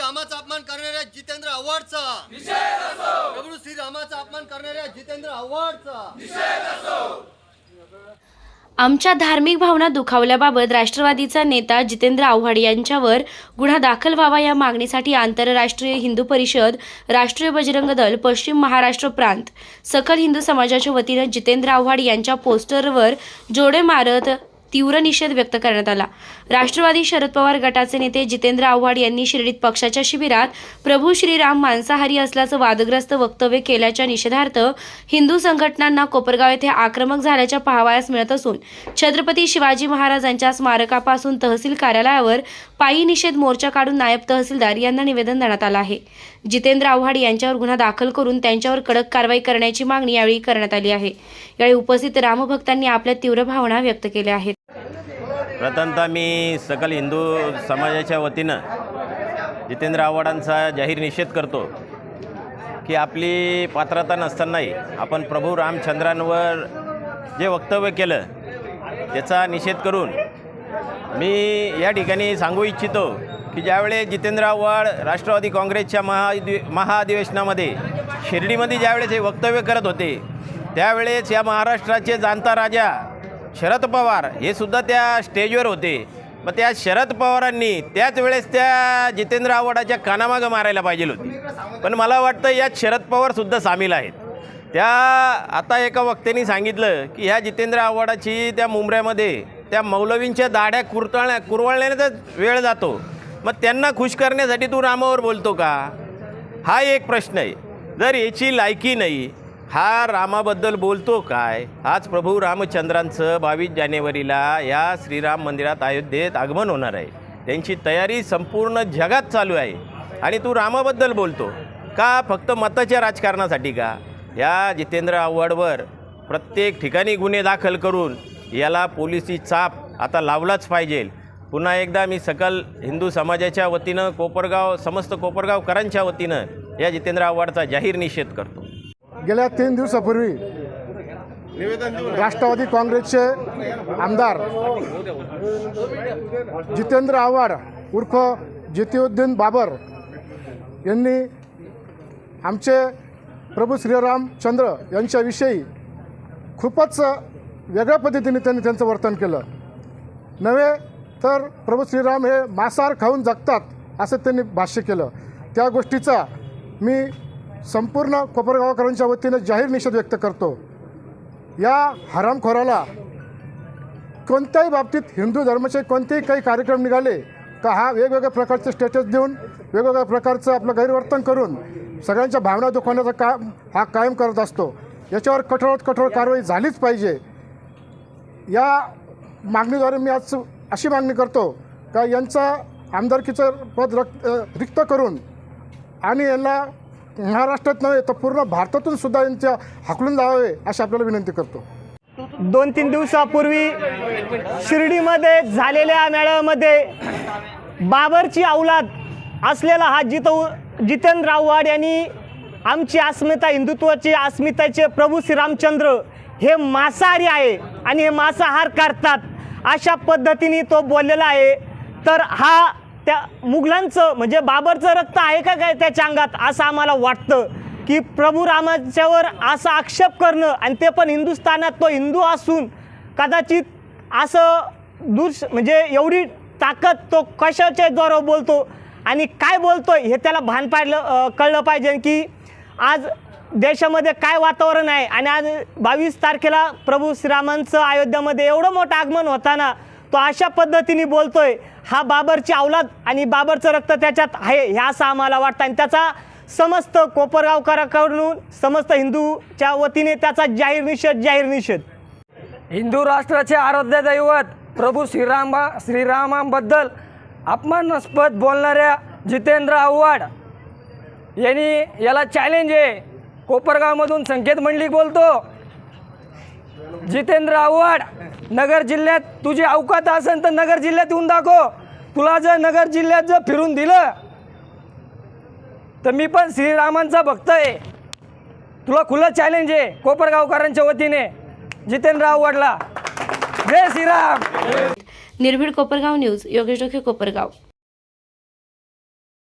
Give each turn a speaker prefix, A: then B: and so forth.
A: अपमान करणाऱ्या श्री रामाचा अपमान करणाऱ्या जितेंद्र आव्हाडचा. प्रभू श्री रामाचा अपमान करणाऱ्या जितेंद्र आव्हाडचा.
B: आमच्या धार्मिक भावना दुखावल्याबाबत राष्ट्रवादीचा नेता जितेंद्र आव्हाड यांच्यावर गुन्हा दाखल व्हावा या मागणीसाठी आंतरराष्ट्रीय हिंदू परिषद राष्ट्रीय बजरंग दल पश्चिम महाराष्ट्र प्रांत सकल हिंदू समाजाच्या वतीनं जितेंद्र आव्हाड यांच्या पोस्टरवर जोडे मारत तीव्र निषेध व्यक्त करण्यात आला. राष्ट्रवादी शरद पवार गटाचे नेते जितेंद्र आव्हाड यांनी शिर्डीत पक्षाच्या शिबिरात प्रभू श्रीराम मांसाहारी असल्याचं वादग्रस्त वक्तव्य केल्याच्या निषेधार्थ हिंदू संघटनांना कोपरगाव येथे आक्रमक झाल्याच्या पाहावयास मिळत असून छत्रपती शिवाजी महाराजांच्या स्मारकापासून तहसील कार्यालयावर पायी निषेध मोर्चा काढून नायब तहसीलदार यांना निवेदन देण्यात आलं आहे. जितेंद्र आव्हाड यांच्यावर गुन्हा दाखल करून त्यांच्यावर कडक कारवाई करण्याची मागणी यावेळी करण्यात आली आहे. यावेळी उपस्थित रामभक्तांनी आपल्या तीव्र भावना व्यक्त केल्या आहेत.
C: प्रथमतः मी सकल हिंदू समाजाच्या वतीनं जितेंद्र आव्हाडांचा जाहीर निषेध करतो की आपली पात्रता नसतानाही आपण प्रभू रामचंद्रांवर जे वक्तव्य केलं त्याचा निषेध करून मी या ठिकाणी सांगू इच्छितो की ज्यावेळेस जितेंद्र आव्हाड राष्ट्रवादी काँग्रेसच्या महाअधि महाअधिवेशनामध्ये शिर्डीमध्ये ज्यावेळेस हे वक्तव्य करत होते त्यावेळेस या महाराष्ट्राचे जाणता राजा शरद पवार हे सुद्धा त्या स्टेजवर होते. मग त्या शरद पवारांनी त्याच वेळेस त्या जितेंद्र आव्हाडाच्या कानामागं मारायला पाहिजे होती. पण मला वाटतं यात शरद पवारसुद्धा सामील आहेत. त्या आता एका वक्त्याने सांगितलं की ह्या जितेंद्र आव्हाडाची त्या मुंबऱ्यामध्ये त्या मौलवींच्या दाढ्या कुरतळण्या कुरवळण्याचाच वेळ जातो. मग त्यांना खुश करण्यासाठी तू रामावर बोलतो का? हा एक प्रश्न आहे. जर याची लायकी नाही हा रामाबद्दल बोलतो काय? आज प्रभू रामचंद्रांचं बावीस जानेवारीला या श्रीराम मंदिरात अयोध्येत आगमन होणार आहे. त्यांची तयारी संपूर्ण जगात चालू आहे. आणि तू रामाबद्दल बोलतो. का फक्त मताच्या राजकारणासाठी का? या जितेंद्र आव्हाडवर प्रत्येक ठिकाणी गुन्हे दाखल करून याला पोलिसी चाप आता लावलाच पाहिजे. पुन्हा एकदा मी सकल हिंदू समाजाच्या वतीनं कोपरगाव समस्त कोपरगावकरांच्या वतीनं या जितेंद्र आव्हाडचा जाहीर निषेध करतो.
D: गेल्या तीन दिवसापूर्वी राष्ट्रवादी काँग्रेसचे आमदार जितेंद्र आव्हाड उर्फ जितिउद्दीन बाबर यांनी आमचे प्रभू श्रीरामचंद्र यांच्याविषयी खूपच वेगळ्या पद्धतीने त्यांनी त्यांचं वर्तन केलं. नव्हे तर प्रभू श्रीराम हे मांसाहार खाऊन जगतात असं त्यांनी भाष्य केलं. त्या गोष्टीचा मी संपूर्ण कोपरगावकरांच्या वतीनं जाहीर निषेध व्यक्त करतो. या हरामखोराला कोणत्याही बाबतीत हिंदू धर्माचे कोणतेही काही कार्यक्रम निघाले का हा वेगवेगळ्या प्रकारचे स्टेटस देऊन वेगवेगळ्या प्रकारचं आपलं गैरवर्तन करून सगळ्यांच्या भावना दुखवण्याचा काम हा कायम करत असतो. याच्यावर कठोरात कठोर कारवाई झालीच पाहिजे. या मागणीद्वारे मी आज अशी मागणी करतो का यांचा आमदारकीचं पद रक्त रिक्त करून आणि यांना महाराष्ट्रात नव्हे तर पूर्ण भारतातून सुद्धा यांच्या हाकलून जावे अशी आपल्याला विनंती करतो.
E: दोन तीन दिवसापूर्वी शिर्डीमध्ये झालेल्या मेळाव्यामध्ये बाबरची अवलाद असलेला हा जित जितेंद्र आव्हाड यांनी आमची अस्मिता हिंदुत्वाची अस्मिताचे प्रभू श्रीरामचंद्र हे मांसाहारी आहे आणि हे मांसाहार करतात अशा पद्धतीने तो बोललेला आहे. तर हा त्या मुघलांचं म्हणजे बाबरचं रक्त आहे का काय त्याच्या अंगात असं आम्हाला वाटतं की प्रभू रामाच्यावर असा आक्षेप करणं आणि ते पण हिंदुस्थानात तो हिंदू असून कदाचित असं दुर्श म्हणजे एवढी ताकद तो कशाच्या द्वारा बोलतो आणि काय बोलतो हे त्याला भान पाडलं कळलं पाहिजे की आज देशामध्ये काय वातावरण आहे आणि आज बावीस तारखेला प्रभू श्रीरामांचं अयोध्यामध्ये एवढं मोठं आगमन होताना तो अशा पद्धतीने बोलतोय. हा बाबरची अवलाद आणि बाबरचं रक्त त्याच्यात आहे हे असं आम्हाला वाटतं. आणि त्याचा समस्त कोपरगावकराकडून समस्त हिंदूच्या वतीने त्याचा जाहीर निषेध जाहीर निषेध.
F: हिंदू राष्ट्राचे आराध्य दैवत प्रभू श्रीरामा श्रीरामांबद्दल अपमानास्पद बोलणाऱ्या जितेंद्र आव्हाड यांनी याला चॅलेंज आहे. कोपरगावमधून संकेत मंडलिक बोलतो. जितेंद्र आव्हाड नगर जिल्ह्यात तुझी अवकात असेल तर नगर जिल्ह्यात येऊन दाखव. तुला जर नगर जिल्ह्यात जर फिरून दिलं तर मी पण श्रीरामांचा भक्त आहे. तुला खुलं चॅलेंज आहे कोपरगावकरांच्या वतीने. जितेंद्रराव वडला. जय श्रीराम.
B: निर्भीड कोपरगाव न्यूज योगेश डोके कोपरगाव.